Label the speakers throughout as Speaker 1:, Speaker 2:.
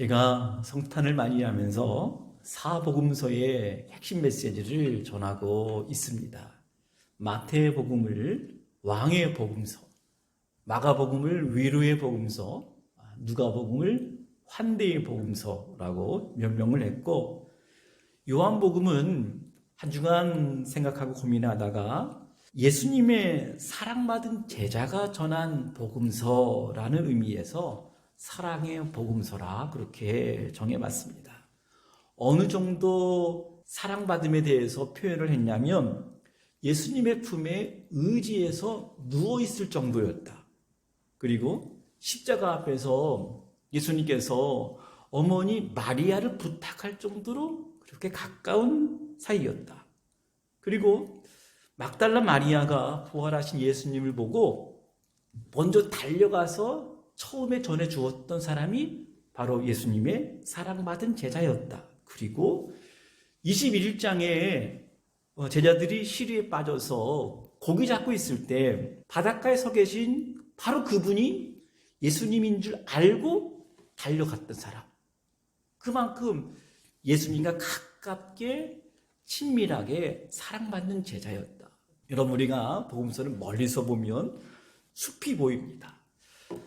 Speaker 1: 제가 성탄을 많이 하면서 사복음서의 핵심 메시지를 전하고 있습니다. 마태복음을 왕의 복음서, 마가복음을 위로의 복음서, 누가복음을 환대의 복음서라고 명명을 했고 요한복음은 한 주간 생각하고 고민하다가 예수님의 사랑받은 제자가 전한 복음서라는 의미에서 사랑의 복음서라 그렇게 정해봤습니다. 어느 정도 사랑받음에 대해서 표현을 했냐면 예수님의 품에 의지해서 누워있을 정도였다. 그리고 십자가 앞에서 예수님께서 어머니 마리아를 부탁할 정도로 그렇게 가까운 사이였다. 그리고 막달라 마리아가 부활하신 예수님을 보고 먼저 달려가서 처음에 전해 주었던 사람이 바로 예수님의 사랑받은 제자였다. 그리고 21장에 어, 제자들이 시리에 빠져서 고기 잡고 있을 때 바닷가에 서 계신 바로 그분이 예수님인 줄 알고 달려갔던 사람. 그만큼 예수님과 가깝게 친밀하게 사랑받는 제자였다. 여러분 우리가 복음서를 멀리서 보면 숲이 보입니다.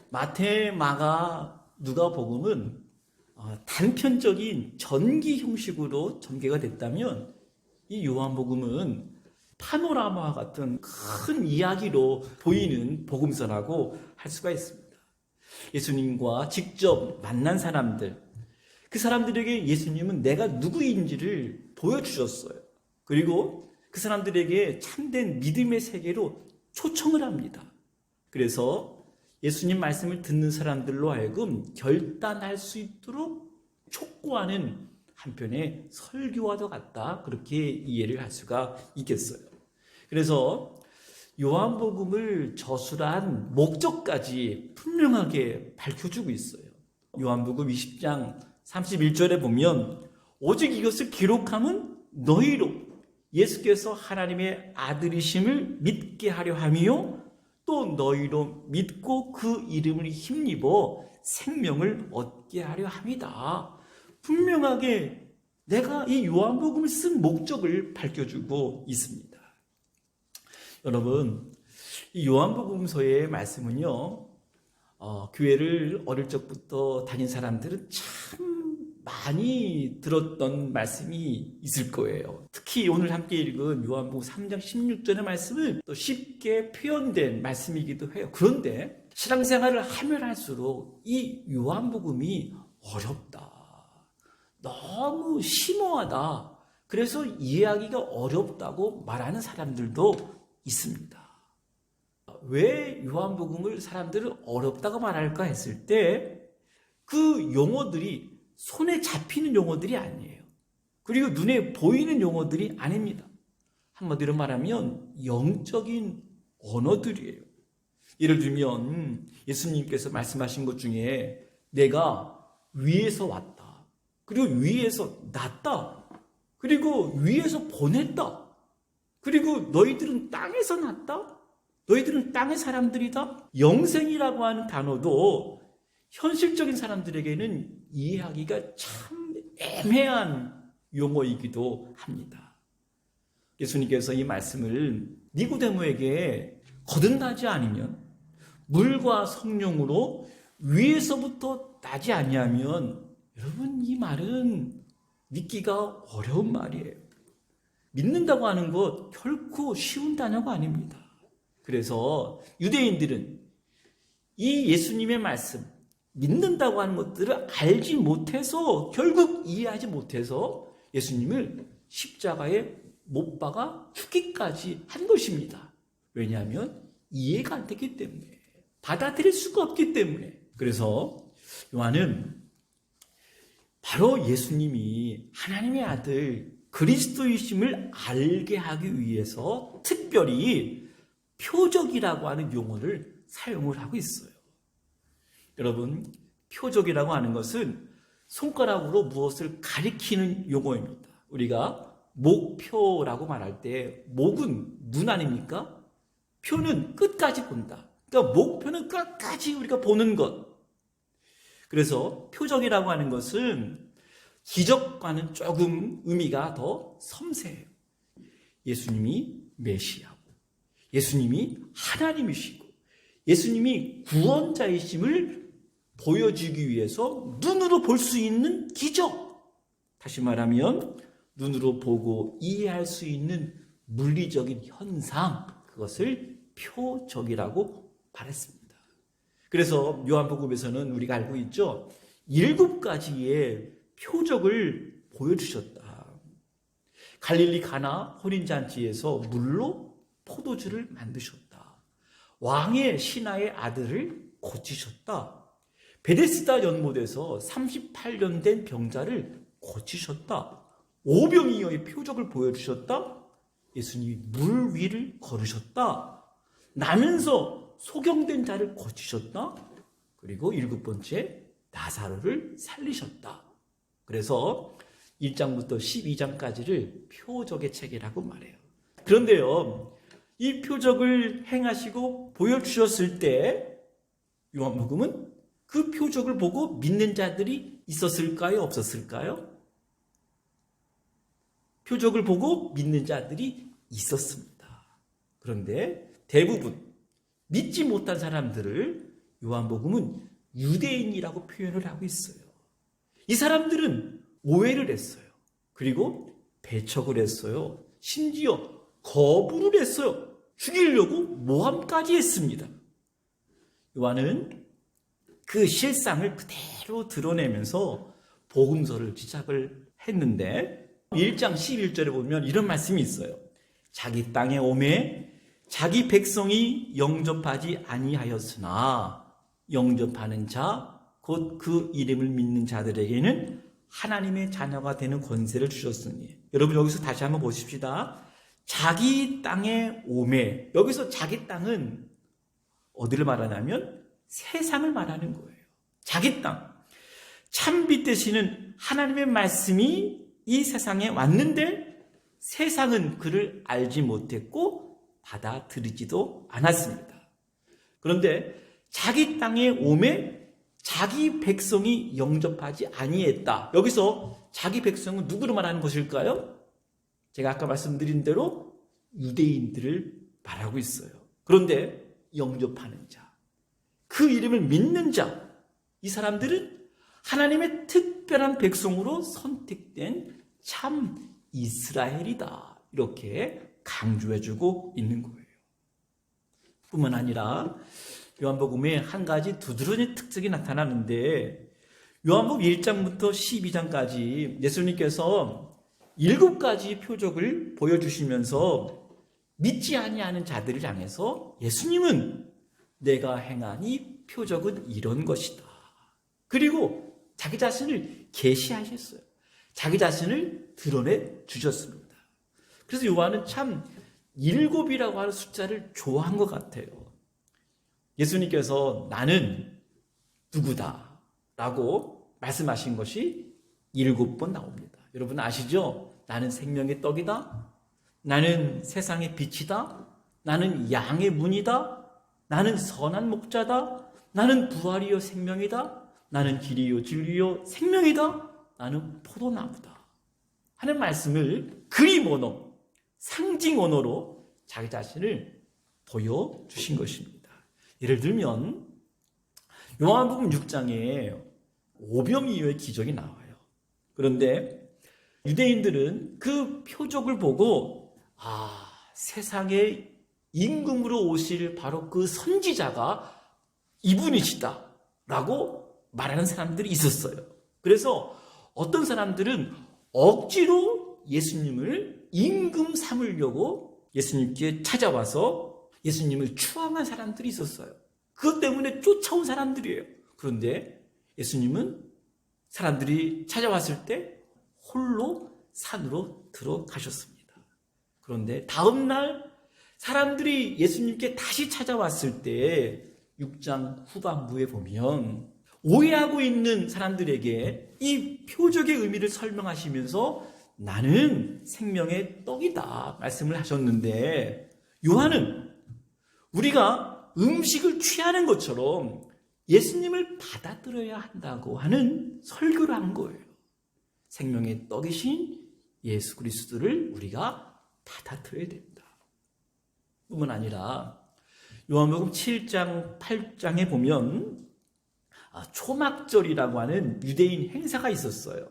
Speaker 1: 마태, 마가, 누가복음은 어, 단편적인 전기 형식으로 전개가 됐다면 이 요한복음은 파노라마와 같은 큰 이야기로 보이는 복음서라고 할 수가 있습니다. 예수님과 직접 만난 사람들, 그 사람들에게 예수님은 내가 누구인지를 보여주셨어요. 그리고 그 사람들에게 참된 믿음의 세계로 초청을 합니다. 그래서 예수님 말씀을 듣는 사람들로 하여금 결단할 수 있도록 촉구하는 한편의 설교와도 같다. 그렇게 이해를 할 수가 있겠어요. 그래서 요한복음을 저술한 목적까지 분명하게 밝혀주고 있어요. 요한복음 20장 31절에 보면 오직 이것을 기록함은 너희로 예수께서 하나님의 아들이심을 믿게 하려 함이요 또 너희로 믿고 그 이름을 힘입어 생명을 얻게 하려 함이다. 분명하게 내가 이 요한복음을 쓴 목적을 밝혀주고 있습니다. 여러분, 이 요한복음서의 말씀은요, 어, 교회를 어릴 적부터 다닌 사람들은 참 많이 들었던 말씀이 있을 거예요. 특히 오늘 함께 읽은 요한복음 3장 16절의 말씀은 또 쉽게 표현된 말씀이기도 해요. 그런데 신앙생활을 하면 할수록 이 요한복음이 어렵다. 너무 심오하다. 그래서 이해하기가 어렵다고 말하는 사람들도 있습니다. 왜 요한복음을 사람들은 어렵다고 말할까 했을 때 그 용어들이 손에 잡히는 용어들이 아니에요. 그리고 눈에 보이는 용어들이 아닙니다. 한마디로 말하면 영적인 언어들이에요. 예를 들면 예수님께서 말씀하신 것 중에 내가 위에서 왔다. 그리고 위에서 났다. 그리고 위에서 보냈다. 그리고 너희들은 땅에서 났다. 너희들은 땅의 사람들이다. 영생이라고 하는 단어도 현실적인 사람들에게는 이해하기가 참 애매한 용어이기도 합니다. 예수님께서 이 말씀을 니고데모에게 거듭나지 않으면 물과 성령으로 위에서부터 나지 아니하면 여러분 이 말은 믿기가 어려운 말이에요. 믿는다고 하는 것 결코 쉬운 단어가 아닙니다. 그래서 유대인들은 이 예수님의 말씀, 믿는다고 하는 것들을 알지 못해서 결국 이해하지 못해서 예수님을 십자가에 못 박아 죽기까지 한 것입니다. 왜냐하면 이해가 안 되기 때문에 받아들일 수가 없기 때문에 그래서 요한은 바로 예수님이 하나님의 아들 그리스도이심을 알게 하기 위해서 특별히 표적이라고 하는 용어를 사용을 하고 있어요. 여러분, 표적이라고 하는 것은 손가락으로 무엇을 가리키는 용어입니다. 우리가 목표라고 말할 때 목은 눈 아닙니까? 표는 끝까지 본다. 그러니까 목표는 끝까지 우리가 보는 것. 그래서 표적이라고 하는 것은 기적과는 조금 의미가 더 섬세해요. 예수님이 메시아고, 예수님이 하나님이시고, 예수님이 구원자이심을 보여주기 위해서 눈으로 볼 수 있는 기적. 다시 말하면 눈으로 보고 이해할 수 있는 물리적인 현상, 그것을 표적이라고 말했습니다. 그래서 요한복음에서는 우리가 알고 있죠. 일곱 가지의 표적을 보여주셨다. 갈릴리 가나 혼인잔치에서 물로 포도주를 만드셨다. 왕의 신하의 아들을 고치셨다. 베데스다 연못에서 38년 된 병자를 고치셨다. 오병이어의 표적을 보여주셨다. 예수님이 물 위를 걸으셨다. 나면서 소경된 자를 고치셨다. 그리고 일곱 번째 나사로를 살리셨다. 그래서 1장부터 12장까지를 표적의 책이라고 말해요. 그런데요, 이 표적을 행하시고 보여주셨을 때 요한복음은 그 표적을 보고 믿는 자들이 있었을까요? 없었을까요? 표적을 보고 믿는 자들이 있었습니다. 그런데 대부분 믿지 못한 사람들을 요한복음은 유대인이라고 표현을 하고 있어요. 이 사람들은 오해를 했어요. 그리고 배척을 했어요. 심지어 거부를 했어요. 죽이려고 모함까지 했습니다. 요한은 그 실상을 그대로 드러내면서 복음서를 시작을 했는데 1장 11절에 보면 이런 말씀이 있어요. 자기 땅에 오매 자기 백성이 영접하지 아니하였으나 영접하는 자 곧 그 이름을 믿는 자들에게는 하나님의 자녀가 되는 권세를 주셨으니 여러분 여기서 다시 한번 보십시다. 자기 땅에 오매 여기서 자기 땅은 어디를 말하냐면 세상을 말하는 거예요. 자기 땅. 참빛 되시는 하나님의 말씀이 이 세상에 왔는데 세상은 그를 알지 못했고 받아들이지도 않았습니다. 그런데 자기 땅에 오매 자기 백성이 영접하지 아니했다. 여기서 자기 백성은 누구를 말하는 것일까요? 제가 아까 말씀드린 대로 유대인들을 말하고 있어요. 그런데 영접하는 자, 그 이름을 믿는 자, 이 사람들은 하나님의 특별한 백성으로 선택된 참 이스라엘이다. 이렇게 강조해주고 있는 거예요. 뿐만 아니라 요한복음에 한 가지 두드러진 특징이 나타나는데 요한복음 1장부터 12장까지 예수님께서 일곱 가지 표적을 보여주시면서 믿지 아니하는 자들을 향해서 예수님은 내가 행한 이 표적은 이런 것이다. 그리고 자기 자신을 계시하셨어요. 자기 자신을 드러내 주셨습니다. 그래서 요한은 참 일곱이라고 하는 숫자를 좋아한 것 같아요. 예수님께서 나는 누구다 라고 말씀하신 것이 일곱 번 나옵니다. 여러분 아시죠? 나는 생명의 떡이다. 나는 세상의 빛이다. 나는 양의 문이다. 나는 선한 목자다. 나는 부활이요 생명이다. 나는 길이요 진리요 생명이다. 나는 포도나무다. 하는 말씀을 그림 언어, 상징 언어로 자기 자신을 보여주신 것입니다. 예를 들면 요한복음 6장에 오병이어의 기적이 나와요. 그런데 유대인들은 그 표적을 보고 아 세상에 임금으로 오실 바로 그 선지자가 이분이시다 라고 말하는 사람들이 있었어요. 그래서 어떤 사람들은 억지로 예수님을 임금 삼으려고 예수님께 찾아와서 예수님을 추앙한 사람들이 있었어요. 그것 때문에 쫓아온 사람들이에요. 그런데 예수님은 사람들이 찾아왔을 때 홀로 산으로 들어가셨습니다. 그런데 다음날 사람들이 예수님께 다시 찾아왔을 때 6장 후반부에 보면 오해하고 있는 사람들에게 이 표적의 의미를 설명하시면서 나는 생명의 떡이다 말씀을 하셨는데 요한은 우리가 음식을 취하는 것처럼 예수님을 받아들여야 한다고 하는 설교를 한 거예요. 생명의 떡이신 예수 그리스도를 우리가 받아들여야 된다. 뿐만 아니라 요한복음 7장, 8장에 보면 아, 초막절이라고 하는 유대인 행사가 있었어요.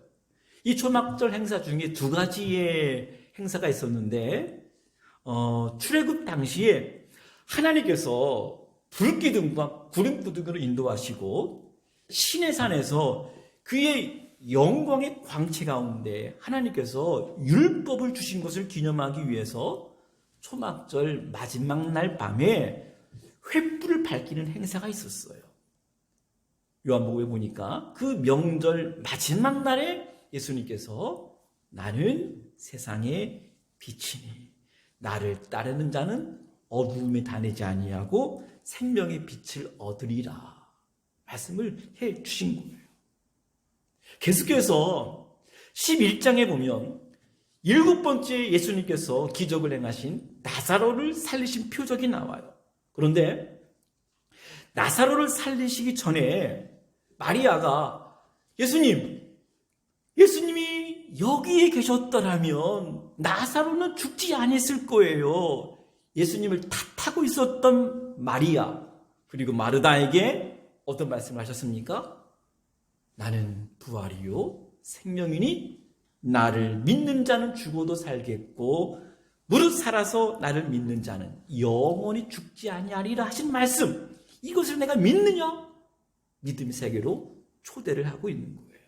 Speaker 1: 이 초막절 행사 중에 두 가지의 행사가 있었는데 어, 출애굽 당시에 하나님께서 불기둥과 구름기둥으로 인도하시고 시내산에서 그의 영광의 광채 가운데 하나님께서 율법을 주신 것을 기념하기 위해서 초막절 마지막 날 밤에 횃불을 밝히는 행사가 있었어요. 요한복음에 보니까 그 명절 마지막 날에 예수님께서 나는 세상의 빛이니 나를 따르는 자는 어두움에 다니지 아니하고 생명의 빛을 얻으리라 말씀을 해 주신 거예요. 계속해서 11장에 보면 일곱 번째 예수님께서 기적을 행하신 나사로를 살리신 표적이 나와요. 그런데 나사로를 살리시기 전에 마리아가 예수님, 예수님이 여기에 계셨더라면 나사로는 죽지 않았을 거예요. 예수님을 탓하고 있었던 마리아 그리고 마르다에게 어떤 말씀을 하셨습니까? 나는 부활이요 생명이니 나를 믿는 자는 죽어도 살겠고 무릇 살아서 나를 믿는 자는 영원히 죽지 아니하리라 하신 말씀 이것을 내가 믿느냐? 믿음의 세계로 초대를 하고 있는 거예요.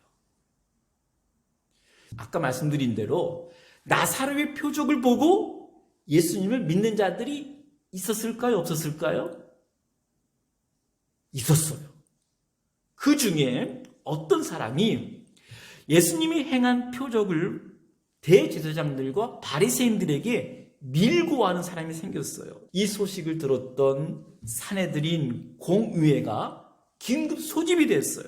Speaker 1: 아까 말씀드린 대로 나사로의 표적을 보고 예수님을 믿는 자들이 있었을까요? 없었을까요? 있었어요. 그 중에 어떤 사람이 예수님이 행한 표적을 대제사장들과 바리새인들에게 밀고 가는 사람이 생겼어요. 이 소식을 들었던 사내들인 공의회가 긴급 소집이 됐어요.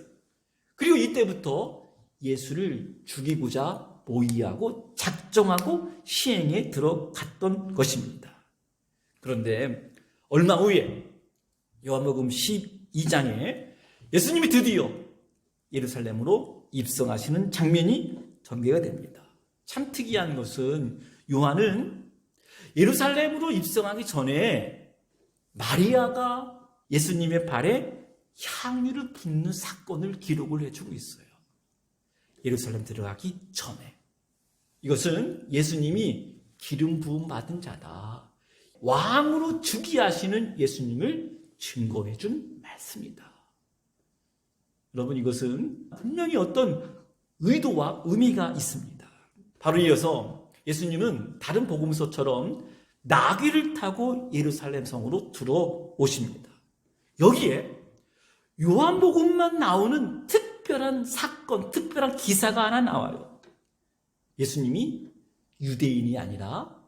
Speaker 1: 그리고 이때부터 예수를 죽이고자 모의하고 작정하고 시행에 들어갔던 것입니다. 그런데 얼마 후에 요한복음 12장에 예수님이 드디어 예루살렘으로 입성하시는 장면이 전개가 됩니다. 참 특이한 것은 요한은 예루살렘으로 입성하기 전에 마리아가 예수님의 발에 향유를 붓는 사건을 기록을 해주고 있어요. 예루살렘 들어가기 전에. 이것은 예수님이 기름 부음 받은 자다. 왕으로 즉위하시는 예수님을 증거해 준 말씀이다. 여러분 이것은 분명히 어떤 의도와 의미가 있습니다. 바로 이어서 예수님은 다른 복음서처럼 나귀를 타고 예루살렘 성으로 들어오십니다. 여기에 요한복음만 나오는 특별한 사건, 특별한 기사가 하나 나와요. 예수님이 유대인이 아니라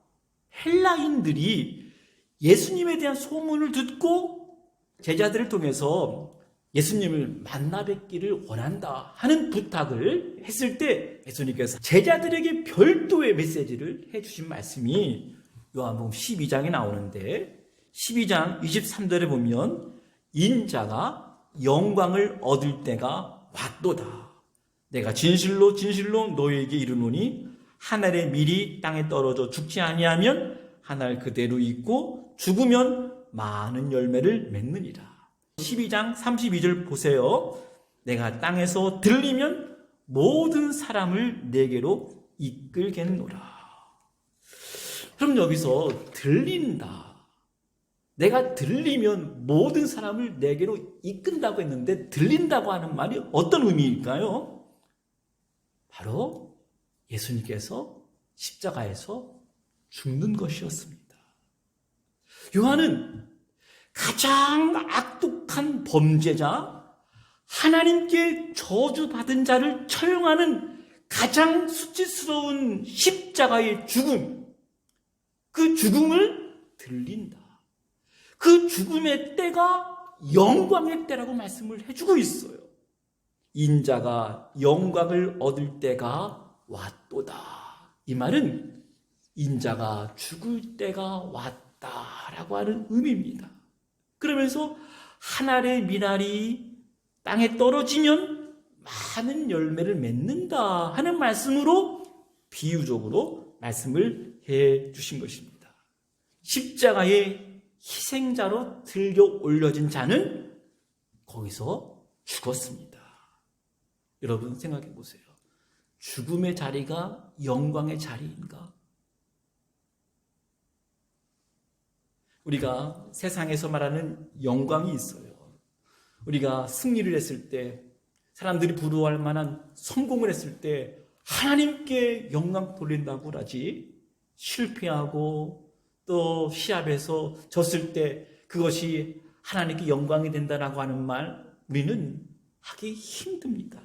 Speaker 1: 헬라인들이 예수님에 대한 소문을 듣고 제자들을 통해서 예수님을 만나 뵙기를 원한다 하는 부탁을 했을 때 예수님께서 제자들에게 별도의 메시지를 해주신 말씀이 요한복음 12장에 나오는데 12장 23절에 보면 인자가 영광을 얻을 때가 왔도다. 내가 진실로 진실로 너에게 이르노니 하늘의 밀이 땅에 떨어져 죽지 아니하면 하늘 그대로 있고 죽으면 많은 열매를 맺느니라. 12장 32절 보세요. 내가 땅에서 들리면 모든 사람을 내게로 이끌겠노라. 그럼 여기서 들린다. 내가 들리면 모든 사람을 내게로 이끈다고 했는데 들린다고 하는 말이 어떤 의미일까요? 바로 예수님께서 십자가에서 죽는 것이었습니다. 요한은 가장 악독한 범죄자, 하나님께 저주받은 자를 처형하는 가장 수치스러운 십자가의 죽음, 그 죽음을 들린다. 그 죽음의 때가 영광의 때라고 말씀을 해주고 있어요. 인자가 영광을 얻을 때가 왔도다. 이 말은 인자가 죽을 때가 왔다라고 하는 의미입니다. 그러면서 하늘의 미나리 땅에 떨어지면 많은 열매를 맺는다 하는 말씀으로 비유적으로 말씀을 해 주신 것입니다. 십자가의 희생자로 들려 올려진 자는 거기서 죽었습니다. 여러분 생각해 보세요. 죽음의 자리가 영광의 자리인가? 우리가 세상에서 말하는 영광이 있어요. 우리가 승리를 했을 때, 사람들이 부러워할 만한 성공을 했을 때, 하나님께 영광 돌린다고 하지, 실패하고 또 시합에서 졌을 때 그것이 하나님께 영광이 된다라고 하는 말, 우리는 하기 힘듭니다.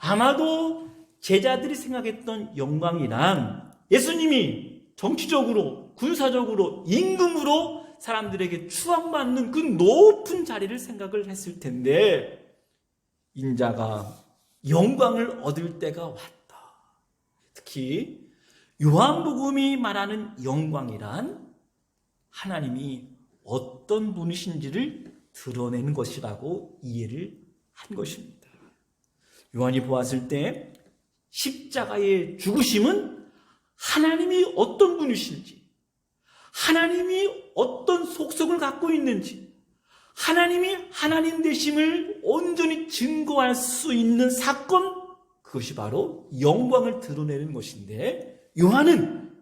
Speaker 1: 아마도 제자들이 생각했던 영광이란 예수님이 정치적으로, 군사적으로, 임금으로 사람들에게 추앙받는 그 높은 자리를 생각을 했을 텐데, 인자가 영광을 얻을 때가 왔다. 특히 요한복음이 말하는 영광이란 하나님이 어떤 분이신지를 드러내는 것이라고 이해를 한 것입니다. 요한이 보았을 때 십자가의 죽으심은 하나님이 어떤 분이신지, 하나님이 어떤 속성을 갖고 있는지, 하나님이 하나님 되심을 온전히 증거할 수 있는 사건, 그것이 바로 영광을 드러내는 것인데, 요한은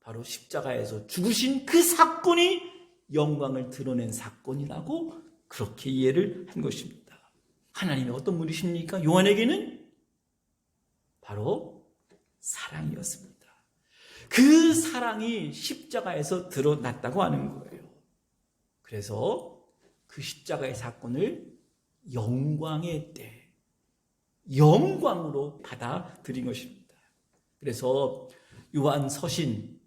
Speaker 1: 바로 십자가에서 죽으신 그 사건이 영광을 드러낸 사건이라고 그렇게 이해를 한 것입니다. 하나님이 어떤 분이십니까? 요한에게는 바로 사랑이었습니다. 그 사랑이 십자가에서 드러났다고 하는 거예요. 그래서 그 십자가의 사건을 영광의 때, 영광으로 받아들인 것입니다. 그래서 요한 서신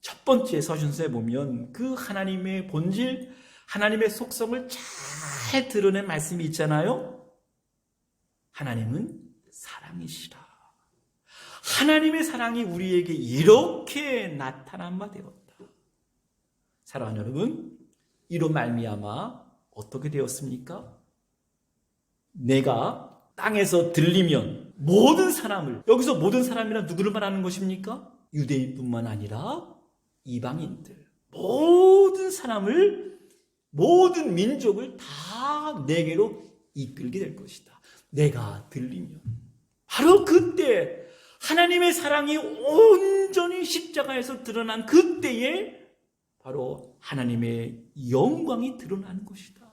Speaker 1: 첫 번째 서신서에 보면 그 하나님의 본질, 하나님의 속성을 잘 드러낸 말씀이 있잖아요. 하나님은 사랑이시라. 하나님의 사랑이 우리에게 이렇게 나타난 바 되었다. 사랑하는 여러분, 이로 말미암아 어떻게 되었습니까? 내가 땅에서 들리면 모든 사람을 여기서 모든 사람이란 누구를 말하는 것입니까? 유대인뿐만 아니라 이방인들 모든 사람을 모든 민족을 다 내게로 이끌게 될 것이다. 내가 들리면 바로 그때 하나님의 사랑이 온전히 십자가에서 드러난 그때에 바로 하나님의 영광이 드러나는 것이다.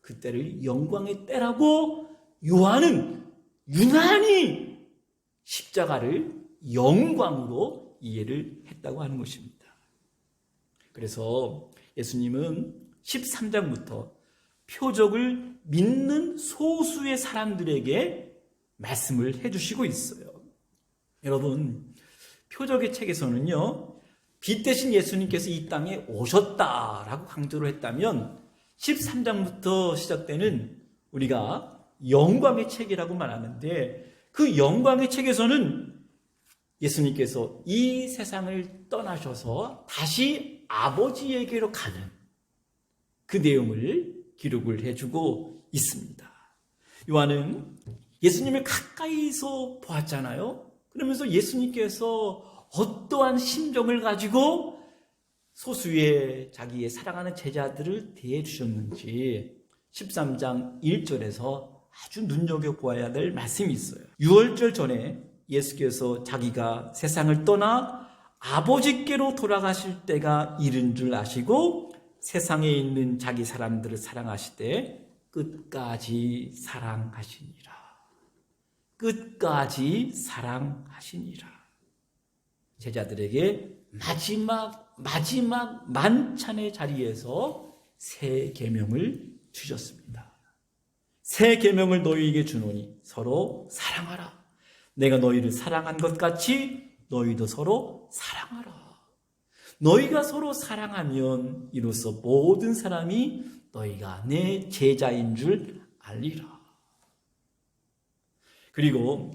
Speaker 1: 그때를 영광의 때라고 요한은 유난히 십자가를 영광으로 이해를 했다고 하는 것입니다. 그래서 예수님은 13장부터 표적을 믿는 소수의 사람들에게 말씀을 해주시고 있어요. 여러분, 표적의 책에서는요, 빛 대신 예수님께서 이 땅에 오셨다라고 강조를 했다면 13장부터 시작되는 우리가 영광의 책이라고 말하는데 그 영광의 책에서는 예수님께서 이 세상을 떠나셔서 다시 아버지에게로 가는 그 내용을 기록을 해주고 있습니다. 요한은 예수님을 가까이서 보았잖아요. 그러면서 예수님께서 어떠한 심정을 가지고 소수의 자기의 사랑하는 제자들을 대해 주셨는지 13장 1절에서 아주 눈여겨보아야 될 말씀이 있어요. 6월절 전에 예수께서 자기가 세상을 떠나 아버지께로 돌아가실 때가 이른 줄 아시고 세상에 있는 자기 사람들을 사랑하시되 끝까지 사랑하시니라. 끝까지 사랑하시니라. 제자들에게 마지막 마지막 만찬의 자리에서 새 계명을 주셨습니다. 새 계명을 너희에게 주노니 서로 사랑하라. 내가 너희를 사랑한 것 같이 너희도 서로 사랑하라. 너희가 서로 사랑하면 이로써 모든 사람이 너희가 내 제자인 줄 알리라. 그리고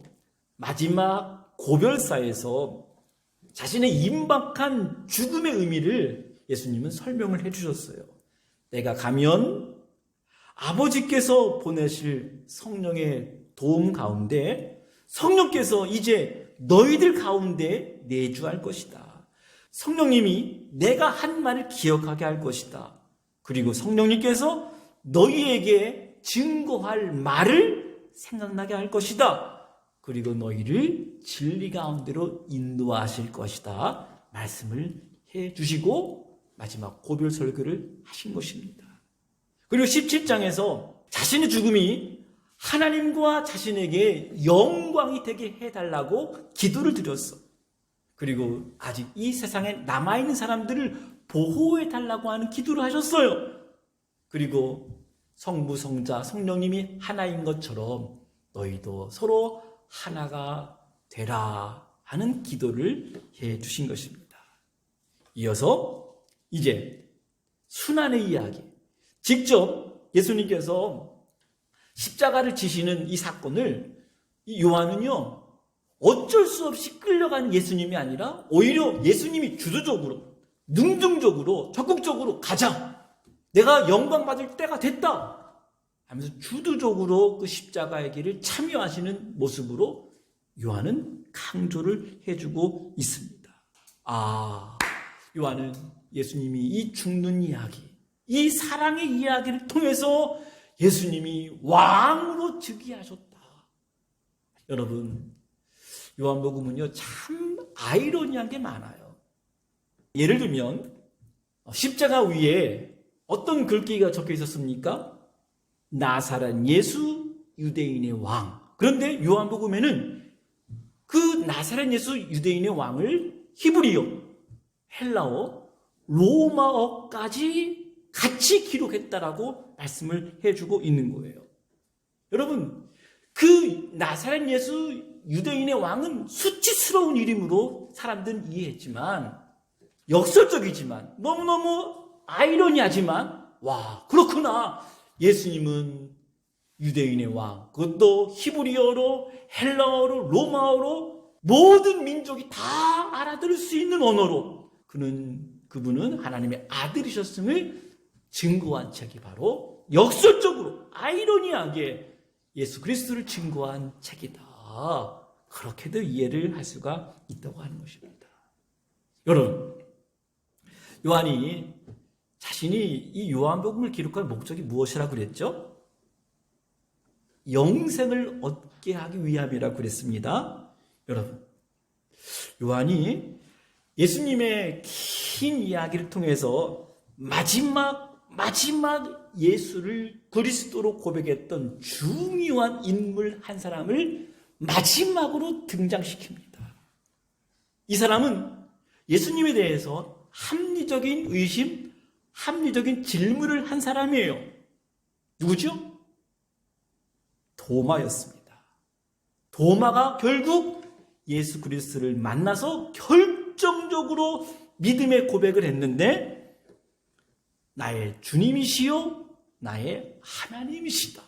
Speaker 1: 마지막 고별사에서 자신의 임박한 죽음의 의미를 예수님은 설명을 해 주셨어요. 내가 가면 아버지께서 보내실 성령의 도움 가운데 성령께서 이제 너희들 가운데 내주할 것이다. 성령님이 내가 한 말을 기억하게 할 것이다. 그리고 성령님께서 너희에게 증거할 말을 생각나게 할 것이다. 그리고 너희를 진리 가운데로 인도하실 것이다. 말씀을 해 주시고 마지막 고별 설교를 하신 것입니다. 그리고 17장에서 자신의 죽음이 하나님과 자신에게 영광이 되게 해달라고 기도를 드렸어. 그리고 아직 이 세상에 남아있는 사람들을 보호해달라고 하는 기도를 하셨어요. 그리고 성부, 성자, 성령님이 하나인 것처럼 너희도 서로 하나가 되라 하는 기도를 해 주신 것입니다. 이어서 이제 순환의 이야기. 직접 예수님께서 십자가를 지시는 이 사건을 이 요한은요, 어쩔 수 없이 끌려가는 예수님이 아니라 오히려 예수님이 주도적으로, 능동적으로, 적극적으로 가자. 내가 영광 받을 때가 됐다. 하면서 주도적으로 그 십자가의 길을 참여하시는 모습으로 요한은 강조를 해주고 있습니다. 아, 요한은 예수님이 이 죽는 이야기, 이 사랑의 이야기를 통해서 예수님이 왕으로 즉위하셨다. 여러분, 요한복음은요, 참 아이러니한 게 많아요. 예를 들면, 십자가 위에 어떤 글귀가 적혀 있었습니까? 나사렛 예수 유대인의 왕. 그런데 요한복음에는 그 나사렛 예수 유대인의 왕을 히브리어, 헬라어, 로마어까지 같이 기록했다라고 말씀을 해주고 있는 거예요. 여러분, 그 나사렛 예수 유대인의 왕은 수치스러운 이름으로 사람들은 이해했지만, 역설적이지만, 너무너무 아이러니하지만, 와, 그렇구나. 예수님은 유대인의 왕, 그것도 히브리어로, 헬라어로, 로마어로 모든 민족이 다 알아들을 수 있는 언어로 그는 그분은 하나님의 아들이셨음을 증거한 책이 바로 역설적으로 아이러니하게 예수 그리스도를 증거한 책이다. 그렇게도 이해를 할 수가 있다고 하는 것입니다. 여러분, 요한이 자신이 이 요한복음을 기록할 목적이 무엇이라 그랬죠? 영생을 얻게 하기 위함이라 그랬습니다. 여러분, 요한이 예수님의 긴 이야기를 통해서 마지막 마지막 예수를 그리스도로 고백했던 중요한 인물 한 사람을 마지막으로 등장시킵니다. 이 사람은 예수님에 대해서 합리적인 의심, 합리적인 질문을 한 사람이에요. 누구죠? 도마였습니다. 도마가 결국 예수 그리스도를 만나서 결정적으로 믿음의 고백을 했는데 나의 주님이시요 나의 하나님이시다.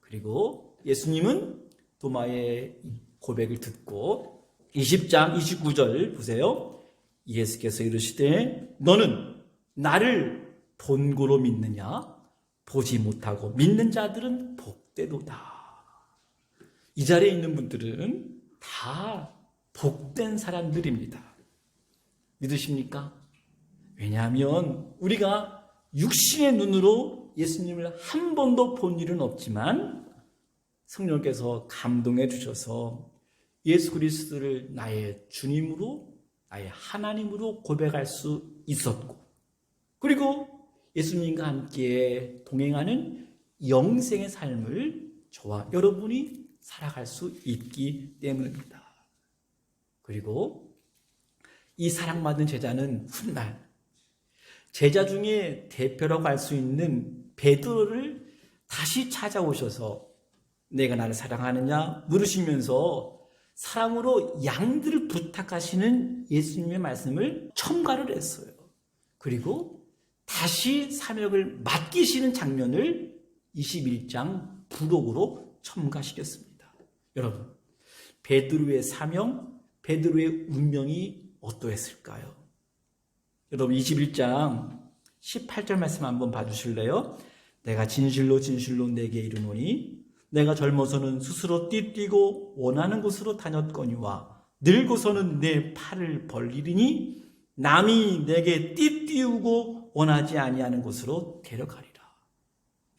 Speaker 1: 그리고 예수님은 도마의 고백을 듣고 20장 29절 보세요. 예수께서 이르시되 너는 나를 본고로 믿느냐 보지 못하고 믿는 자들은 복되도다. 이 자리에 있는 분들은 다 복된 사람들입니다. 믿으십니까? 왜냐하면 우리가 육신의 눈으로 예수님을 한 번도 본 일은 없지만 성령께서 감동해 주셔서 예수 그리스도를 나의 주님으로 나의 하나님으로 고백할 수 있었고 그리고 예수님과 함께 동행하는 영생의 삶을 저와 여러분이 살아갈 수 있기 때문입니다. 그리고 이 사랑받은 제자는 훗날 제자 중에 대표라고 할 수 있는 베드로를 다시 찾아오셔서 내가 나를 사랑하느냐 물으시면서 사랑으로 양들을 부탁하시는 예수님의 말씀을 첨가를 했어요. 그리고 다시 사역을 맡기시는 장면을 21장 부록으로 첨가시켰습니다. 여러분, 베드로의 사명, 베드로의 운명이 어떠했을까요? 여러분 21장 18절 말씀 한번 봐주실래요? 내가 진실로 진실로 내게 이르노니 내가 젊어서는 스스로 띠뛰고 원하는 곳으로 다녔거니와 늙어서는 내 팔을 벌리리니 남이 내게 띠띠우고 원하지 아니하는 곳으로 데려가리라.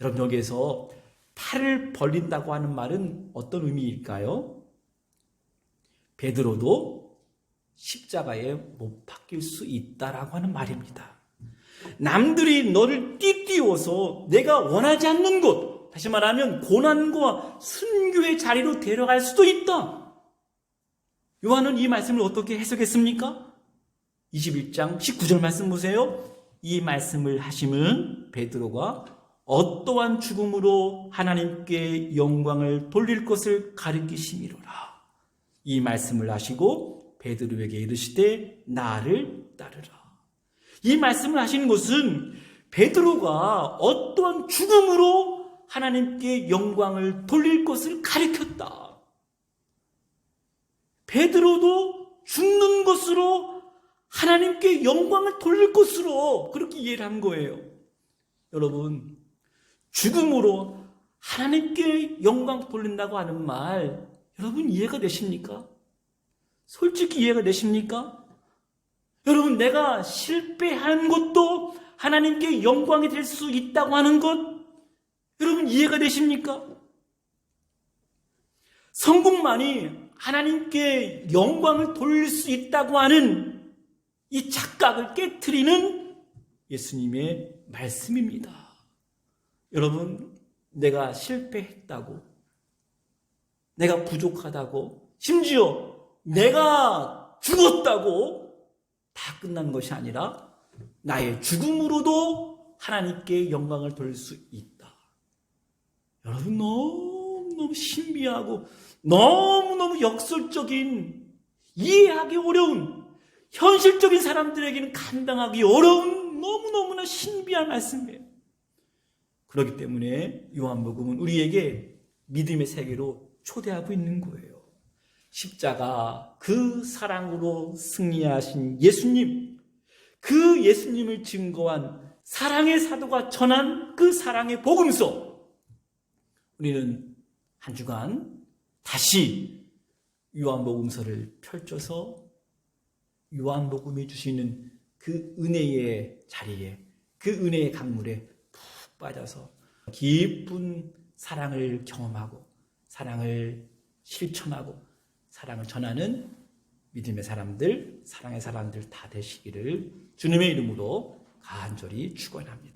Speaker 1: 여러분 여기에서 팔을 벌린다고 하는 말은 어떤 의미일까요? 베드로도 십자가에 못 박힐 수 있다라고 하는 말입니다. 남들이 너를 띠띠워서 내가 원하지 않는 곳, 다시 말하면 고난과 순교의 자리로 데려갈 수도 있다. 요한은 이 말씀을 어떻게 해석했습니까? 21장 19절 말씀 보세요. 이 말씀을 하심은 베드로가 어떠한 죽음으로 하나님께 영광을 돌릴 것을 가르치심이로라. 이 말씀을 하시고 베드로에게 이르시되 나를 따르라. 이 말씀을 하시는 것은 베드로가 어떠한 죽음으로 하나님께 영광을 돌릴 것을 가리켰다. 베드로도 죽는 것으로 하나님께 영광을 돌릴 것으로 그렇게 이해를 한 거예요. 여러분, 죽음으로 하나님께 영광 돌린다고 하는 말, 여러분 이해가 되십니까? 솔직히 이해가 되십니까? 여러분, 내가 실패한 것도 하나님께 영광이 될 수 있다고 하는 것, 여러분 이해가 되십니까? 성공만이 하나님께 영광을 돌릴 수 있다고 하는 이 착각을 깨뜨리는 예수님의 말씀입니다. 여러분, 내가 실패했다고, 내가 부족하다고, 심지어 내가 죽었다고 다 끝난 것이 아니라 나의 죽음으로도 하나님께 영광을 돌릴 수 있다. 여러분, 너무너무 신비하고 너무너무 역설적인 이해하기 어려운 현실적인 사람들에게는 감당하기 어려운 너무너무나 신비한 말씀이에요. 그렇기 때문에 요한복음은 우리에게 믿음의 세계로 초대하고 있는 거예요. 십자가 그 사랑으로 승리하신 예수님, 그 예수님을 증거한 사랑의 사도가 전한 그 사랑의 복음서. 우리는 한 주간 다시 요한복음서를 펼쳐서 요한복음이 주시는 그 은혜의 자리에, 그 은혜의 강물에 푹 빠져서 깊은 사랑을 경험하고 사랑을 실천하고 사랑을 전하는 믿음의 사람들, 사랑의 사람들 다 되시기를 주님의 이름으로 간절히 축원합니다.